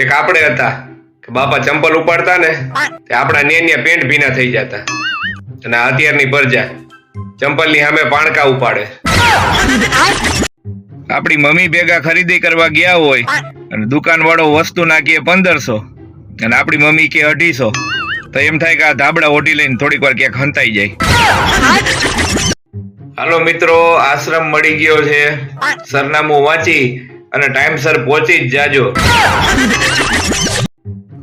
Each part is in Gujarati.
એક આપણે હતા કે બાપા ચંપલ ઉપાડતા ને તે આપણા નેન્યા પેન્ટ ભીના થઈ જતા. અને અત્યારની ભરજા ચંપલની સામે પાણકા ઉપાડે. આપણી મમ્મી ભેગા ખરીદી કરવા ગયા હોય અને દુકાન વાળો વસ્તુ નાખીએ પંદરસો અને આપણી મમ્મી કે અઢીસો. તો એમ થાય કે આ ધાબડા ઓઢી લઈને થોડીક વાર ક્યાંક હંતાઈ જાય. હાલો મિત્રો આશ્રમ મળી ગયો છે. સરનામું વાંચી અને ટાઈમસર પહોંચી જ જાજો.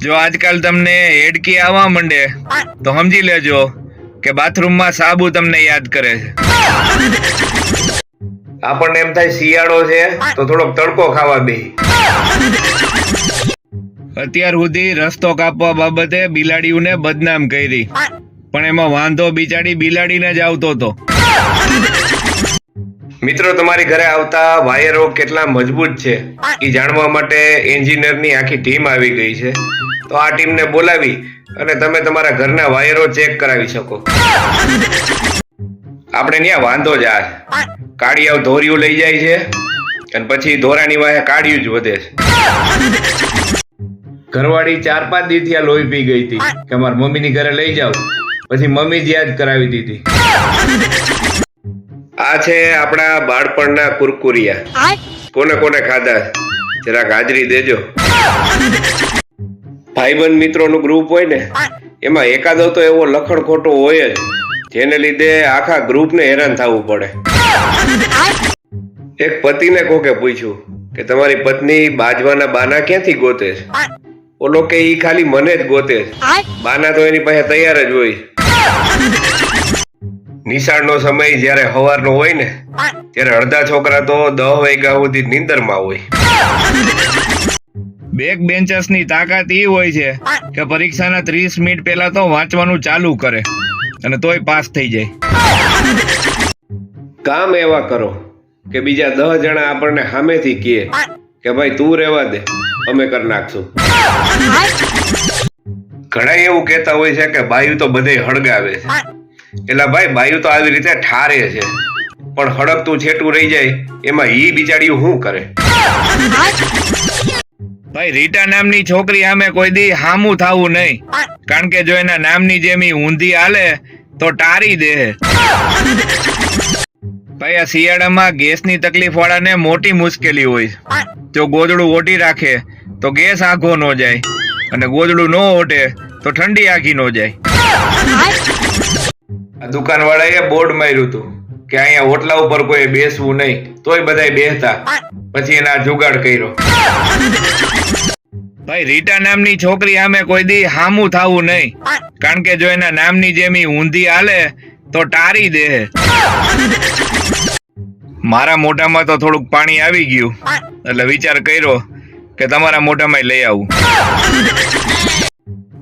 જો આજકાલ તમને હેડકી આવવા માંડે, તો સમજી લેજો કે બાથરૂમમાં સાબુ તમને યાદ કરે છે. આપણને એમ થાય શિયાળો છે, તો થોડોક તડકો ખાવા બે અત્યાર સુધી રસ્તો કાપવા બાબતે બિલાડીઓને બદનામ કરી. પણ એમાં વાંધો બિચારી બિલાડીને જ આવતો હતો. મિત્રો, તમારી ઘરે આવતા વાયરો કેટલા મજબૂત છે એ જાણવા માટે એન્જિનિયરની આખી ટીમ આવી ગઈ છે. તો આ ટીમને બોલાવી અને તમે તમારા ઘરના વાયરો ચેક કરાવી શકો. આપણે ત્યાં વાંધો જ આ કાળિયાઓ ધોરિયું લઈ જાય છે અને પછી ધોરાની વાહે કાળિયું જ વધે છે. ઘરવાળી ચાર પાંચ દી થી આ લોહી પી ગઈ હતી કે મારા મમ્મીની ઘરે લઈ જાઓ. પછી મમ્મી જ યાદ કરાવી દીધી. આ છે આપણા બાળપણના કુરકુરિયા. કોને કોને ખાધા? જરાક હાજરી દેજો. ભાઈબંધ મિત્રોનું ગ્રુપ હોય ને એમાં એકાદો તો એવો લખણ ખોટો હોય જ. જેને લીધે આખા ગ્રુપને હેરાન થવું પડે. એક પતિને કોકે પૂછ્યું કે તમારી પત્ની બાજવાના બાના ક્યાંથી ગોતે છે? ઓલો કે ઈ ખાલી મને જ ગોતે છે. બાના તો એની પાસે તૈયાર જ હોય નિશાળનો સમય જ્યારે સવારનો હોય ને ત્યારે અડધા છોકરા તો દહ વાગ્યા સુધી નિંદરમાં હોય. બેક બેન્ચર્સની તાકાત એ હોય છે કે પરીક્ષાના ત્રીસ મિનિટ પહેલા તો વાંચવાનું ચાલુ કરે અને તોય પાસ થઈ જાય. કામ એવા કરો કે બીજા દહ જણા આપણને સામેથી કહે કે ભાઈ તું રહેવા દે અમે કરી નાખશું. ઘણા એવું કહેતા હોય છે કે બાયુ તો બધે હળગાવે. છે એટલે ભાઈ, બાયું તો આવી રીતે ઠારે છે. પણ હડકતું છેટું રહી જાય, એમાં ઈ બિચારી શું કરે? ભાઈ, રીટા નામની છોકરી સામે કોઈ દી હામું થાવું નહીં. કારણ કે જો એના નામની જેમ ઈ ઊંધી હાલે, તો ટારી દે. ભાઈ, આ શિયાળામાં ગેસની તકલીફ વાળાને મોટી મુશ્કેલી હોય. જો ગોદડું ઓટી રાખે, તો ગેસ આંખો ન જાય. અને ગોદડું ન ઓટે, તો ઠંડી આખી ન જાય. આ વાળા એ બોર્ડ માર્યું હતું કે અહીંયા હોટલા ઉપર કોઈ બેસવું નહીં, તોય બધાય બેસતા પછી એના જુગાડ કર્યો. ભાઈ, રીટા નામની છોકરી સામે કોઈ દી હામું થાવું નહીં. કારણ કે જો એના નામની જેમ ઊંધી હાલે, તો ટારી દે. મારા મોઢામાં તો થોડુંક પાણી આવી ગયું. એટલે વિચાર કર્યો કે તમારા મોઢામાં લઈ આવું.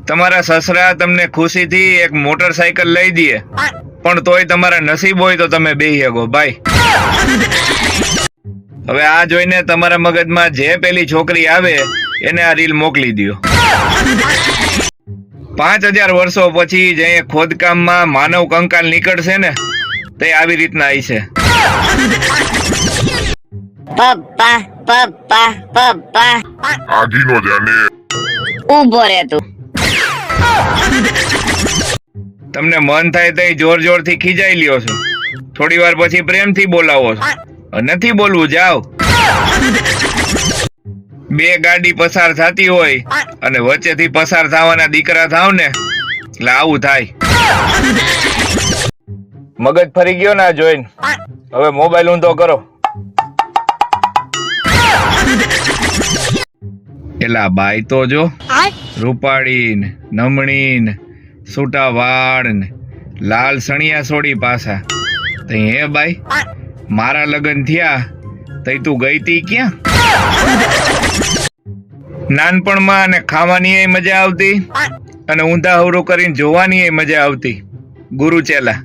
તમારા સસરા તમને ખુશીથી એક મોટરસાયકલ લઈ દે. પણ તોય તમારા નસીબ હોય તો તમે બે શકો. ભાઈ હવે આ જોઈને તમારા મગજમાં જે પેલી છોકરી આવે એને આ રીલ મોકલી દો પાંચ હજાર વર્ષો પછી જે ખોદકામમાં માનવ કંકાલ નીકળશે ને તે આવી રીતના આવી છે. પપ્પા પપ્પા પપ્પા. આઘીનો જાને. ઊભો રહે તું તમને મન થાય તો જોર જોરથી ખીજાઈ લ્યો છો. થોડી વાર પછી પ્રેમથી બોલાવો છો. નથી બોલવું, જાઓ. બે ગાડી પસાર થતી હોય અને વચ્ચેથી પસાર થવાના દીકરા થાવ ને, એટલે આવું થાય. મગજ ફરી ગયો ના જોઈને? હવે મોબાઈલ ઊંધો કરો. એલા બાઈ તો જો. રૂપાળી ને નમણી ને સૂટા ને લાલ સણિયા સોડી પાસા તો હે બાઈ? મારા લગ્ન થયા, તઈ તું ગઈ તી ક્યાં? નાનપણમાં અને ખાવાની મજા આવતી અને ઊંધા હવરો કરીને જોવાની મજા આવતી. ગુરુ ચેલા.